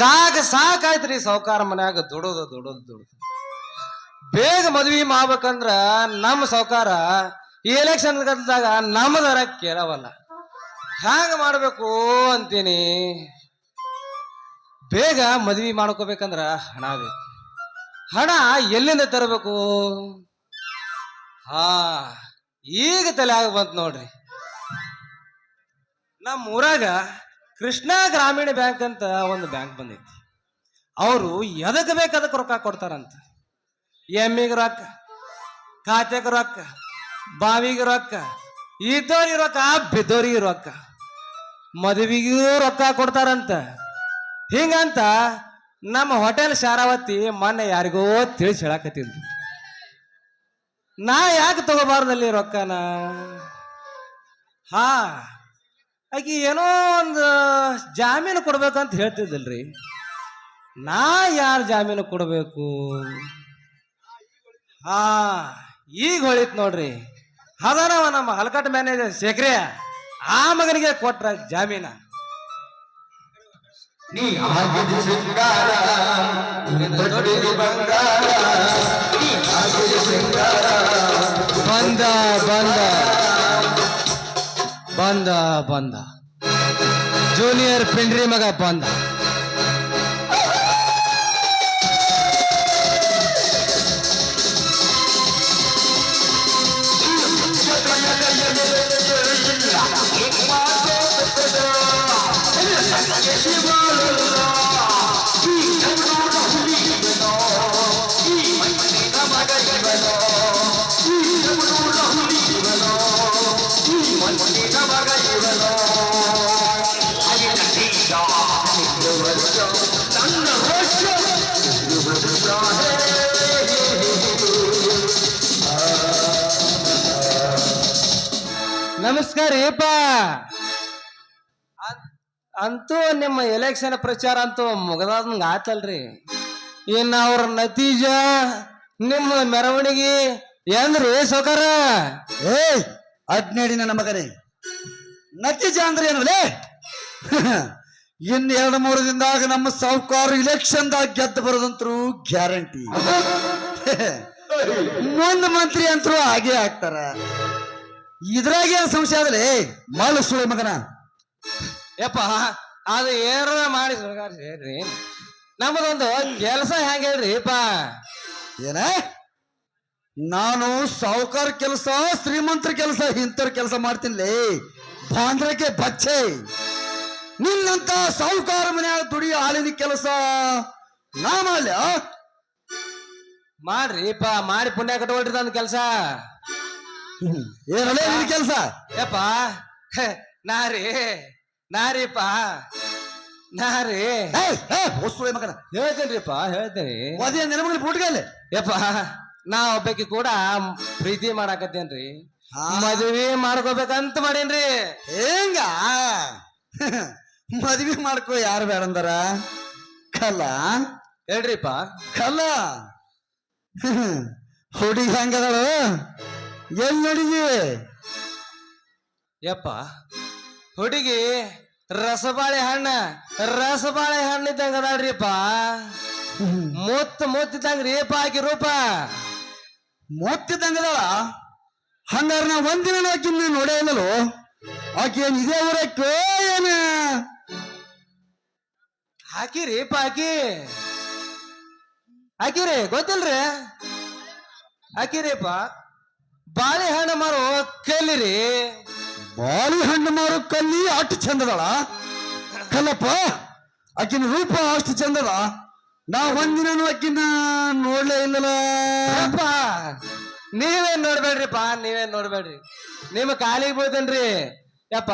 ಸಾಕ ಸಾಕಾಯ್ತ್ರಿ ಸಾವುಕಾರ ಮನ್ಯಾಗ, ದುಡೋದು ದುಡೋದು ದುಡೋದು. ಬೇಗ ಮದ್ವಿ ಮಾಡ್ಬೇಕಂದ್ರ ನಮ್ಮ ಸಾವುಕಾರ ಈ ಎಲೆಕ್ಷನ್ ಗದ್ದಾಗ ನಮ್ಮದರ ಕೇಳವಲ್ಲ. ಹ್ಯಾಂಗ ಮಾಡ್ಬೇಕು ಅಂತೀನಿ. ಬೇಗ ಮದ್ವಿ ಮಾಡ್ಕೋಬೇಕಂದ್ರ ಹಣ ಬೇಕು. ಹಣ ಎಲ್ಲಿಂದ ತರಬೇಕು? ಹಾ, ಈಗ ತಲೆಯಾಗ ಬಂತು ನೋಡ್ರಿ. ನಮ್ಮ ಊರಾಗ ಕೃಷ್ಣ ಗ್ರಾಮೀಣ ಬ್ಯಾಂಕ್ ಅಂತ ಒಂದು ಬ್ಯಾಂಕ್ ಬಂದೈತಿ. ಅವರು ಎದಕ್ಕೆ ಬೇಕು ಅದಕ್ಕೆ ರೊಕ್ಕ ಕೊಡ್ತಾರಂತ. ಎಮ್ಮಿಗೆ ರೊಕ್ಕ, ಖಾತೆಗೆ ರೊಕ್ಕ, ಬಾವಿಗೆ ರೊಕ್ಕ ಇದ್ದವ್ರಿಗೆ ರೊಕ್ಕ ಬಿದ್ದವ್ರಿಗೆ ರೊಕ್ಕ. ಮದುವೆಗೂ ರೊಕ್ಕ ಕೊಡ್ತಾರಂತ. ಹಿಂಗಂತ ನಮ್ಮ ಹೋಟೆಲ್ ಶಾರಾವತಿ ಮೊನ್ನೆ ಯಾರಿಗೋ ತಿಳಿಸಿ ಹೇಳಕತ್ತಿದ್ರು ನಾ ಯಾಕೆ ತಗೋಬಾರ್ದಲ್ಲಿ ರೊಕ್ಕನ? ಹಾ ಆಕಿ ಏನೋ ಒಂದು ಜಾಮೀನು ಕೊಡ್ಬೇಕಂತ ಹೇಳ್ತಿದ್ದಲ್ರಿ. ನಾ ಯಾರು ಜಾಮೀನು ಕೊಡಬೇಕು? ಹಾ ಈಗ ಹೊಳಿತ್ ನೋಡ್ರಿ. ಅದನವ ನಮ್ಮ ಹಲಕಟ್ ಮ್ಯಾನೇಜರ್ ಶೇಖರೆ ಆ ಮಗನಿಗೆ ಕೊಟ್ರ ಜಾಮೀನ. ನೀ ಆಗಿದ ಶೃಂಗಾರ ಬಂಗಾರ. ಬಂದ ಬಂದ. ಬಂದ ಬಂದ. ಜೂನಿಯರ್ ಪಿಂಡ್ರಿ ಮಗ ಬಂದ. ನಮಸ್ಕಾರ ಏಪ ಅಂತೂ ನಿಮ್ಮ ಎಲೆಕ್ಷನ್ ಪ್ರಚಾರ ಅಂತೂ ಮುಗದಾದಂಗ ಆತಲ್ರಿ. ಇನ್ನು ಅವ್ರ ನತೀಜ ನಿಮ್ಮ ಮೆರವಣಿಗೆ ಏನ್ರಿ ಸೌಕರ ಏ ಹದಿನೇಳಿ ನನ್ನ ಮಗನೇ ನತೀಜ ಅಂದ್ರೆ ಏನವಲೇ ಇನ್ನು ಎರಡು ಮೂರು ದಿನದಾಗ ನಮ್ಮ ಸಾವ್ಕಾರ ಇಲೆಕ್ಷನ್ ದಾಗ ಗೆದ್ದು ಬರೋದಂತರು ಗ್ಯಾರಂಟಿ ಮುಂದ ಮಂತ್ರಿ ಅಂತರೂ ಹಾಗೆ ಆಗ್ತಾರ. ಇದ್ರಾಗ ಏನ್ ಸಂಶಯ ಅದಲೇ ಮಾಲು ಸುಳಿ ಮಗನ. ಯಪ್ಪ ಅದು ಏನಾರ ಮಾಡಿ ಸುಳಗಾರಿ ನಮ್ದೊಂದು ನಮ್ಮದೊಂದು ಕೆಲಸ ಹೆಂಗ ಹೇಳ್ರಿ ಅಪ್ಪ ಏನ? ನಾನು ಸಾವುಕಾರ ಕೆಲಸ ಶ್ರೀಮಂತರ ಕೆಲಸ ಇಂಥವ್ರ ಕೆಲಸ ಮಾಡ್ತೀನಿ ಬಾಂದ್ರಕ್ಕೆ ಬಚ್ಚೆ. ನಿನ್ನಂತ ಸಾವುಕಾರ ಮನ್ಯಾಗ ದುಡಿಯೋ ಹಾಲಿನ ಕೆಲಸ ನಾ ಮಾಡ್ಲ? ಮಾಡ್ರಿ ಅಪ್ಪ ಮಾಡಿ ಪುಣ್ಯ ಕಟ್ಕೊಳ್ರಿ ನನ್ನ ಕೆಲಸ. ಏನಲ್ಲೇ ನಿನ್ ಕೆಲಸ? ಯಪ್ಪ ನಾರಿ ನಾರಿಪ್ಪ ನಾರಿ ಹೊಸುಳೆ ಮಗನ. ಹೇಳ್ತೇನ್ರಿಪ್ಪ ಹೇಳ್ತೇನೆ. ಅದೇ ನೆನಮಗಲಿ ಬೂಟ್ಗಲ್ಲಿ ಯಪ್ಪ ನಾ ಒಬ್ಬಾಕಿ ಕೂಡ ಪ್ರೀತಿ ಮಾಡಾಕತ್ತೇನ್ರಿ. ಮದ್ವಿ ಮಾಡ್ಕೋಬೇಕಂತ ಮಾಡೇನ್ರಿ. ಹೆಂಗ? ಮದ್ವಿ ಮಾಡ್ಕೋ ಯಾರು ಬೇಡಂದಾರ ಕಲ್ಲ? ಹೇಳ್ರಿಪ್ಪ. ಕಲ್ಲ? ಹುಡುಗಿ ಹೆಂಗದಳು? ಎಲ್ಲಿ ನಡಿಗೆ ಯಪ್ಪ ಹುಡುಗಿ ರಸಬಾಳೆ ಹಣ್ಣ ರಸಬಾಳೆ ಹಣ್ಣು ಇದ್ದಂಗ ಅದಾಳ್ರಿಪ್ಪ. ಮುತ್ತ ಮುತ್ತಿದ್ದಂಗ್ರಿ ರೇಪ ಹಾಕಿ ರೂಪ. ಮೊತ್ತಿದ್ದಂಗದಳ ಹಂಗಾರ ನಾ ಒಂದಿನ ಆಕಿನ ನೋಡೇ ಇಲ್ಲಲು? ಆಕೆ ಏನ್ ಇದೇ ಊರಕ್ಕೆ ಏನ? ಹಾಕಿ ರೇಪ ಹಾಕಿ. ಹಾಕಿರಿ ಗೊತ್ತಿಲ್ರಿ? ಹಾಕಿರಿಪ್ಪ ಬಾಳೆಹಣ್ಣು ಮಾರು ಕಲ್ಲಿರಿ. ಬಾಳೆಹಣ್ಣು ಮಾರು ಕಲ್ಲಿ ಅಷ್ಟು ಚಂದದಳ. ಕಲ್ಲಪ್ಪ ಆಕಿನ ರೂಪ ಅಷ್ಟು ಚಂದದ. ನಾ ಒಂದಿನ ಆಕಿನ ನೋಡ್ಲೇ ಇಲ್ಲಲ್ಲ ಅಪ್ಪ ನೀವೇನ್ ನೋಡ್ಬೇಡ್ರಿಪ್ಪ ನೀವೇನ್ ನೋಡ್ಬೇಡ್ರಿ. ನಿಮ್ಮ ಕಾಲಿಗೆ ಬೀಳ್ತೇನ್ರಿ. ಯಪ್ಪ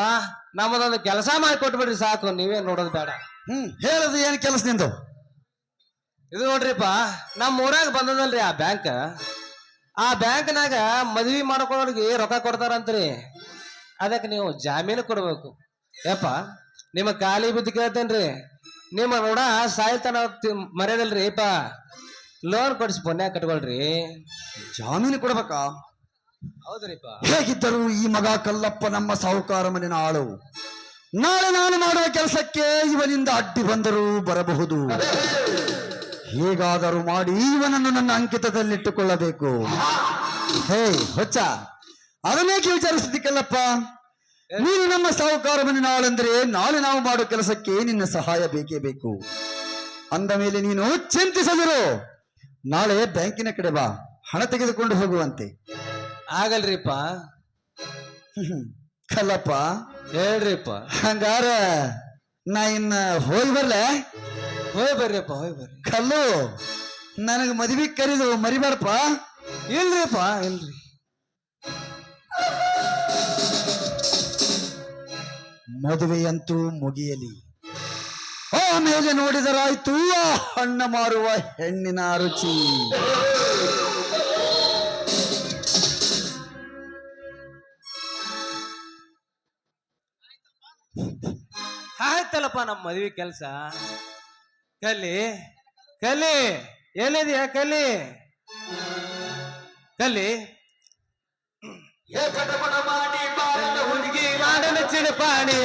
ನಮ್ಮದೊಂದು ಕೆಲಸ ಮಾಡಿ ಕೊಟ್ಬಿಡ್ರಿ ಸಾಕು ನೀವೇನ್ ನೋಡೋದು ಬೇಡ. ಹ್ಮ್ ಹೇಳದು ಏನ್ ಕೆಲಸ ನಿಂದು? ಇದು ನೋಡ್ರಿಪ್ಪ ನಮ್ಮ ಊರಾಗ ಬಂದದಲ್ರಿ ಆ ಬ್ಯಾಂಕ್. ಆ ಬ್ಯಾಂಕ್ನಾಗ ಮದ್ವಿ ಮಾಡ್ಕೊಳ್ಳೋರಿಗೆ ರೊಕ್ಕ ಕೊಡ್ತಾರಂತ್ರಿ. ಅದಕ್ಕೆ ನೀವು ಜಾಮೀನು ಕೊಡ್ಬೇಕು. ಯಪ್ಪ ನಿಮ್ಮ ಖಾಲಿ ಬಿದ್ದು ಕೇಳ್ತೇನ್ರಿ. ನಿಮ್ಮ ನೋಡ ಸಾಯ್ತಾನ ಮರ್ಯಾದಲ್ರಿ ಯಪ್ಪ. ಲೋನ್ ಕೊಡಿಸಿ ಪುಣ್ಯ ಕಟ್ಕೊಳ್ರಿ. ಜಾಮೀನು ಕೊಡ್ಬೇಕಾ? ಹೌದ್ರಿಪ್ಪ. ಹೇಗಿದ್ದರು ಈ ಮಗ ಕಲ್ಲಪ್ಪ ನಮ್ಮ ಸಾಹುಕಾರ ಮನೆನ ಆಳು. ನಾಳೆ ನಾನು ಮಾಡುವ ಕೆಲಸಕ್ಕೆ ಇವನಿಂದ ಅಡ್ಡಿ ಬಂದರೂ ಬರಬಹುದು. ಹೇಗಾದರೂ ಮಾಡಿ ಇವನನ್ನು ನನ್ನ ಅಂಕಿತದಲ್ಲಿಟ್ಟುಕೊಳ್ಳಬೇಕು. ಹೇ ಹೊಚ್ಚ. ಅದನ್ನೇಕೆ ವಿಚಾರಿಸ್ತಿದ್ದಕ್ಕಲ್ಲಪ್ಪ ನೀನು ನಮ್ಮ ಸಾಹುಕಾರ ಮನೆ ನಾಳೆಂದ್ರೆ ನಾಳೆ ನಾವು ಮಾಡೋ ಕೆಲಸಕ್ಕೆ ನಿನ್ನ ಸಹಾಯ ಬೇಕೇ ಬೇಕು. ಅಂದ ಮೇಲೆ ನೀನು ಚಿಂತಿಸದಿರು. ನಾಳೆ ಬ್ಯಾಂಕಿನ ಕಡೆ ಬಾ. ಹಣ ತೆಗೆದುಕೊಂಡು ಹೋಗುವಂತೆ. ಆಗಲ್ರಿಪ್ಪ. ಕಲ್ಲಪ್ಪ. ಹೇಳ್ರಿಪ್ಪ. ಹಂಗಾರ ನಾ ಇನ್ನ ಹೋಗಿ ಬರ್ಲೆ? ಹೋಯ್ ಬರ್ರಿಪ್ಪ ಹೋಯ್ ಬರ್ರಿ. ಕಲ್ಲು ನನಗೆ ಮದುವೆ ಕರೀದು ಮರಿಬಾರಪ್ಪ ಇಲ್ರಿಪ್ಪ ಇಲ್ರಿ. ಮದುವೆಯಂತೂ ಮುಗಿಯಲಿ. ಆಮೇಲೆ ನೋಡಿದರಾಯ್ತು ಆ ಹಣ್ಣ ಮಾರುವ ಹೆಣ್ಣಿನ ರುಚಿ. ಆಯ್ತಲ್ಲಪ್ಪ ನಮ್ಮ ಮದುವೆ ಕೆಲ್ಸ. ಕಲಿ ಕಲಿ ಎಲ್ಲಿದ್ಯಾ ಕಲಿ ಕಲಿ ಏ ಕಟಮಟ ಮಾಡಿ ಬಾಳನ ಹುಡುಗಿ ಮಾಡಲು ಚಿಡಪಾಣಿ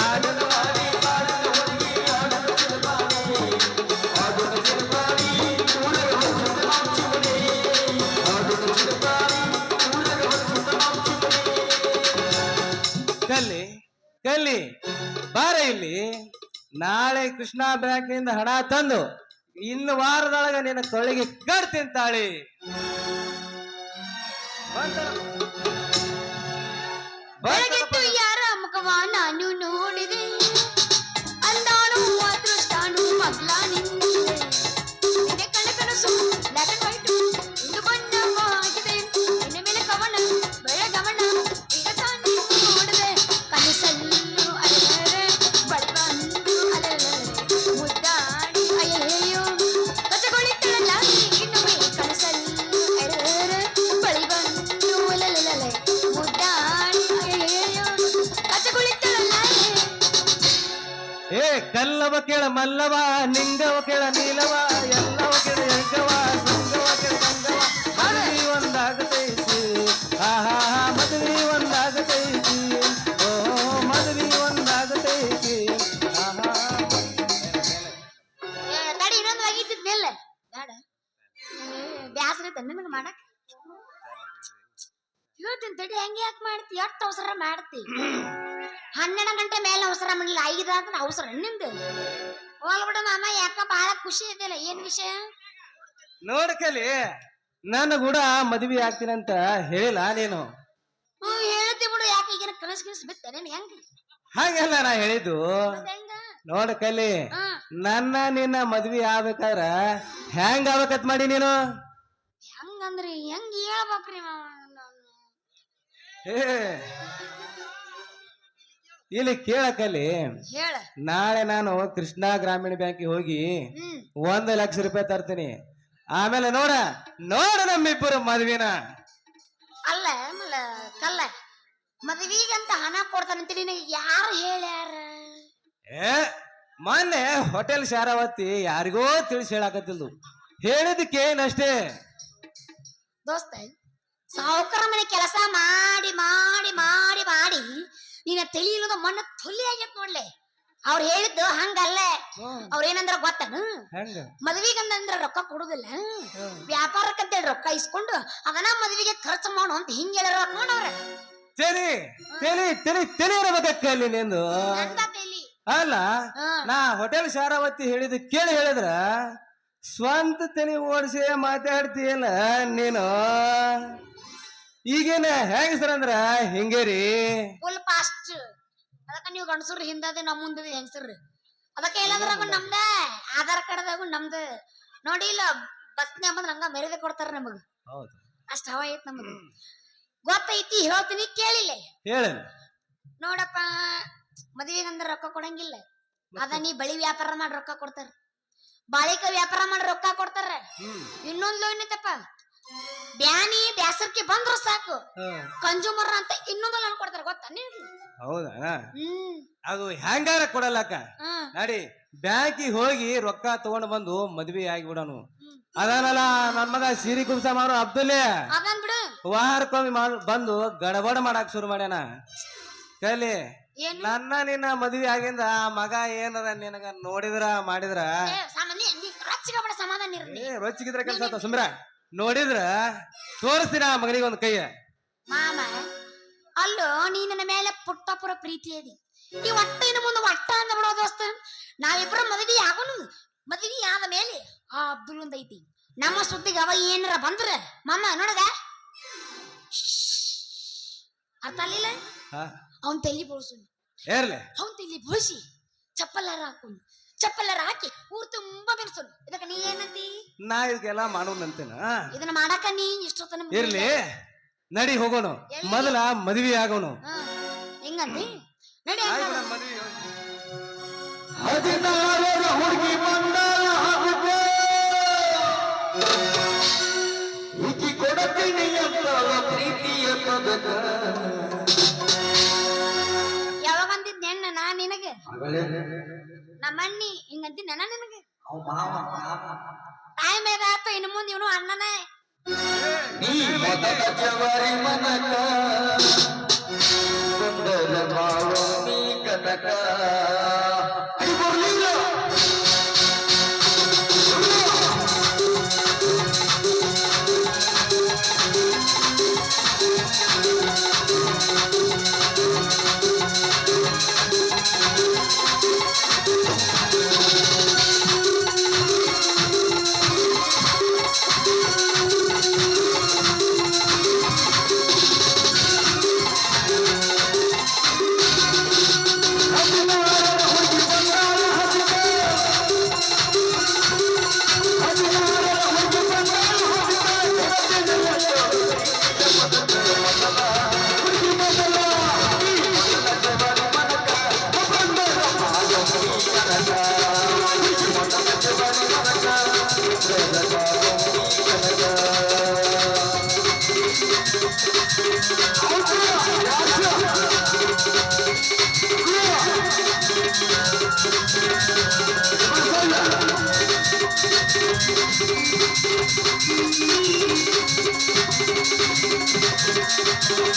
ಆಡಲು ಮಾಡಿ ಬಾಳನ ಹುಡುಗಿ ಆಡಲು ಚಿಲುಮಾಡಿ. ಆಡುನ ಚಿಲುಮಾಡಿ, ಊರಗ ಹೊಚ್ಚುತ್ತ ನಾಚುವನೆ. ಆಡುನ ಚಿಲುಮಾಡಿ, ಊರಗ ಹೊಚ್ಚುತ್ತ ನಾಚುವನೆ. ಕಲ್ಲಿ ಕಲ್ಲಿ ಬಾರ ಇಲ್ಲಿ ನಾಳೆ ಕೃಷ್ಣ ಬ್ಯಾಂಕಿಂದ ಹಣ ತಂದು ಇನ್ನು ವಾರದೊಳಗ ನಿನ್ನ ತೊಳಗೆ ಕಟ್ತೀನಿ ತಾಳಿ ಬೆಳಗೆದ್ದು ಯಾರ ಮುಖವ ನಾನು ನೋಡಿದೆ? ಕಲ್ಲವ ಕೇಳ ಮಲ್ಲವ ನಿಂಗವ ಕೇಳ ನೀಲವ ಎಲ್ಲವ ಕೇಳ ಎಂಕವ ಸಂಗವ ಕೇಳ ಸಂಗವ. ಮದುವೆ ಒಂದಾಗತೈತಿ ಆಹಾ ಮದುವೆ ಒಂದಾಗತೈತಿ ಓ ಮದುವೆ ಒಂದಾಗತೈತಿ ಆಹಾ ತಡಿ ಇನ್ನೊಂದು ಆಗಿತ್ತು ಮೇಲೆ ಬೇಡ. ಬ್ಯಾಸರ ಐತೆ ನಿನಗೆ ಮಾಡಕ್? ಹೇಳ್ತೀನಿ ತಡಿ ಹೆಂಗೆ ಯಾಕೆ ಮಾಡ್ತಿ? ಎಷ್ಟು ಅವಸರ ಮಾಡ್ತಿ? ಹನ್ನೆರಡು ಗಂಟೆ ಮೇಲೆ ಅವಸರ ಮಾಡಲಿಲ್ಲ ಐದು ಆದ್ರೆ ಅವಸರ. ನಿಂದು? ಹೋಗ್ಬಿಡು ಮಾಮ ಯಾಕ ಬಹಳ ಖುಷಿ ಇದೆಯಲ್ಲ ಏನ್ ವಿಷಯ? ನೋಡ್ಕಲಿ ನನ್ನ ಕೂಡ ಮದುವೆ ಆಗ್ತೀನಂತ ಹೇಳಿಲ್ಲ ನೀನು. ಹ್ಞೂ ಹೇಳ್ತಿ ಬಿಡು ಯಾಕೆ ಈಗಿನ ಕನಸು ಗಿನಸು ಬಿತ್ತೆ ನೀನ್ ಹೆಂಗ? ಹಾಗೆಲ್ಲ ನಾ ಹೇಳಿದ್ದು. ಹೆಂಗ? ನೋಡ ಕಲಿ ಹಾ. ನನ್ನ ನಿನ್ನ ಮದ್ವಿ ಆಗ್ಬೇಕಾದ್ರ ಹೆಂಗ್ ಆಗ್ಬೇಕತ್ ಮಾಡಿ ನೀನು? ಹೆಂಗಂದ್ರಿ ಹೆಂಗ್ ಹೇಳ್ಬೇಕ್ರಿ ಮಾವ ನಾನು? ಏ ಇಲ್ಲಿ ಕೇಳಕಲ್ಲಿ ಹೇಳ. ನಾಳೆ ನಾನು ಕೃಷ್ಣ ಗ್ರಾಮೀಣ ಬ್ಯಾಂಕಿಗೆ ಹೋಗಿ ಹ್ಮ್. ಒಂದು ಲಕ್ಷ ರೂಪಾಯಿ ತರ್ತೀನಿ. ಆಮೇಲೆ ನೋಡ ನೋಡ ನಮ್ಮಿಬ್ಬರು ಮದ್ವಿನ. ಅಲ್ಲ ಕಲ್ಲ. ಮದ್ವಿಗಂತ ಹಣ ಕೊಡ್ತಾನಂತ ನಿನಗೆ ಯಾರು ಹೇಳ್ಯಾರ? ಏ ಮೊನ್ನೆ ಹೋಟೆಲ್ ಶಾರಾವತಿ ಯಾರಿಗೋ ತಿಳಿಸಿ ಹೇಳಾಕತ್ತಿಲ್ದು. ಹೇಳಿದಕ್ಕೆ ಏನಷ್ಟೇ? ದೋಸ್ತ ಸಾವುಕಾರ ಮನೆ ಕೆಲಸ ಮಾಡಿ ಮಾಡಿ ಮಾಡಿ ಮಾಡಿ ನಿನ್ನ ತಲಿ ಇಲ್ಲದ ಮಣ್ಣು ತುಲಿ ಆಗೈತ್ ನೋಡ್ಲೆ. ಅವ್ರು ಹೇಳಿದ್ದು ಹಂಗಲ್ಲ. ಅವ್ರ ಏನಂದ್ರ ಗೊತ್ತನು ಮದ್ವಿಗಂದ್ರ ರೊಕ್ಕ ಕೊಡುದಿಲ್ಲ. ವ್ಯಾಪಾರಕ್ಕಂತೇಳಿ ರೊಕ್ಕ ಇಸ್ಕೊಂಡು ಅದನ್ನ ಮದ್ವಿಗೆ ಖರ್ಚು ಮಾಡು ಅಂತ ಹಿಂಗ್ ಹೇಳ್ಯಾರ ನೋಡವ್ರ ತೆಲಿ ತೆಲಿ ತೆಲಿ ತೆಲಿ ಇರಬೇಕಲ್ಲಿ ನಿಂದು. ಅಲ್ಲ. ನಾ ಹೋಟೆಲ್ ಶಾರಾವತಿ ಹೇಳಿದ ಕೇಳಿ ಹೇಳಿದ್ರ? ಸ್ವಂತ ತಲೆ ಓಡಿಸಿ ಮಾತಾಡ್ತೀಯಲ್ಲ ನೀನು? ಈಗೇನ ಹೆಂಗ ಸರ್ ಅಂದ್ರ ಹಿಂಗೆ ರೀ? ಫುಲ್ ಫಾಸ್ಟ್ ಅದಕ್ಕ ನೀವು ಗಂಡಸರು ಹಿಂದದ ನಮ್ಮ ಮುಂದದ ಹೆಂಗಸರು? ಅದಕ್ಕೆ ಇಲ್ಲಂದ್ರ ನಮ್ದ ಆಧಾರ್ ಕಾರ್ಡ್ದಾಗು ನಮ್ದು. ನೋಡಿ ಇಲ್ಲ ಬಸ್ನ್ಯಾಗ ಬಂದ್ರ ಹಂಗ ಮೆರೆದೆ ಕೊಡ್ತಾರ ನಮಗ. ಹೌದು. ಅಷ್ಟ ಹವ ಐತ್ ನಮಗ ಗೊತ್ತೈತಿ ಹೇಳ್ತೀನಿ ಕೇಳಿಲ್ಲ. ಹೇಳ ನೋಡಪ್ಪ ಮದ್ವೆಗಂದ್ರ ರೊಕ್ಕ ಕೊಡಂಗಿಲ್ಲ. ಅದ ನೀ ಬಳಿ ವ್ಯಾಪಾರ ಮಾಡಿ ರೊಕ್ಕ ಕೊಡ್ತಾರ. ಬಾಳಿಕ ವ್ಯಾಪಾರ ಮಾಡಿ ರೊಕ್ಕ ಕೊಡ್ತಾರ. ಇನ್ನೊಂದ್ ಲೋನ್ ಐತಪ್ಪ. ಬ್ಯಾನಿ ಬ್ಯಾಸರ್ಕೆ ಬಂದ್ರ ಸಾಕು. ಕಂಜುಮರ್ ಅಂತ ಇನ್ನೊಂದು ಲೋನ್ ಕೊಡ್ತಾರೆ ಗೊತ್ತಾ ನಿನ್ಗೆ? ಹೌದಾ? ಅದು ಹ್ಯಾಂಗಾರ ಕೊಡಲ್ಲಕ್ಕ? ನಡಿ ಬ್ಯಾಂಕಿಗೆ ಹೋಗಿ ರೊಕ್ಕ ತಗೊಂಡ್ ಬಂದು ಮದ್ವೆ ಆಗಿ ಬಿಡನು ಅದಾನಲ್ಲ ನನ್ ಮಗ ಸೀರಿ ಕುಬ್ಸ ಮಾರು ಅಬ್ದುಲ್ಲೇ. ಅದನ್ ಬಿಡು. ವಾರಕ್ಕೊಮ್ಮೆ ಮಾಡ್ ಬಂದು ಗಡಬಡ ಮಾಡಕ್ ಶುರು ಮಾಡ್ಯಾನ. ಕಲಿ ಏನು? ನನ್ನ ನಿನ್ನ ಮದ್ವೆ ಆಗಿಂದ ಆ ಮಗ ಏನದ ನಿನಗ ನೋಡಿದ್ರ ಮಾಡಿದ್ರ? ಏ, ಸಾಮಾನ್ಯ ನೀ ರೊಚ್ಚಿಗೆ ಸಮಾಧಾನ ಇರ್ಲಿ. ಏ ರೊಚ್ಚಿಗಿದ್ರ ಕೆಲಸ ಸುಮ್ರ ನೋಡಿದ್ರ ತೋರಿಸ್ತೀನ ಆ ಮಗನಿಗೆ ಒಂದು ಕೈಯ? ಮಾಮ ಅಲ್ಲೋ ನೀ ನನ್ನ ಮೇಲೆ ಪುಟ್ಟಪುರ ಪ್ರೀತಿ ಅದಿ. ಈ ಒಟ್ಟ ಇನ್ನು ಮುಂದೆ ಒಟ್ಟ ಅಂದ ಬಿಡೋ ದೋಸ್ತ ನಾವಿಬ್ರು ಮದುವೆ ಆಗೋನು ಮದುವೆ ಆದ ಮೇಲೆ ಆ ಅಬ್ದುಲ್ ಒಂದ್ ಐತಿ. ನಮ್ಮ ಸುದ್ದಿಗೆ ಅವ ಏನಾರ ಬಂದ್ರ ಮಾಮ ನೋಡಗ? ಅರ್ಥ ಆಗ್ಲಿಲ್ಲ? ಹಾ, ಅವನ್ ತಲಿ ಬೋಳ್ಸು ಏರ್ಲೆ? ಅವನ್ ತಲಿ ಬೋಳ್ಸಿ ಚಪ್ಪಲಾರ ಹಾಕೊಂಡು ಚಪ್ಪಲಾರ ಹಾಕಿ ಊರ್ ತುಂಬಾ ಬೆನ್ಸು ಇದಕ್ಕೆ ನೀ ಏನಂತಿ? ನಾ ಇದಕ್ಕೆಲ್ಲ ಮಾಡೋನಂತೇನ ಇದನ್ನ ಮಾಡಾಕ ನೀ ಇಷ್ಟೊತ್ತನ ಇರ್ಲಿ ನಡಿ ಹೋಗೋಣ ಎಲ್ಲಿ? ಮೊದಲ ಮದ್ವಿ ಆಗೋಣ ಹೆಂಗಂದಿ ನಡಿ ಹಂಗಾದ್ರೆ. ಹದಿನಾರರ ಹುಡುಗಿ ಬಂದಾಳ ಆಗುತ್ತೆ ಈಕಿ ಕೊಡತೀನಿ ಅಂತ ಪ್ರೀತಿಯ ಪದಕ ಯಾವಾಗ ಅಂದಿದ್ ನೆನ್ನ ನಾ ನಿನಗೆ? ಅಣ್ಣಿ ಹಿಂಗಂತಿ ನನ್ನ ನಿನಗೆ. ಟೈಮ್ ಏದಾಯ್ತು ಇನ್ನು ಮುಂದೆ ಇವನು ಅಣ್ಣನೇ. ನೀ ಮೊದಲ ಜವಾರಿ ಮನಕ ಬಂದರ ಮಾಡೋ ನೀ ಕನಕ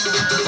ಮಾಮ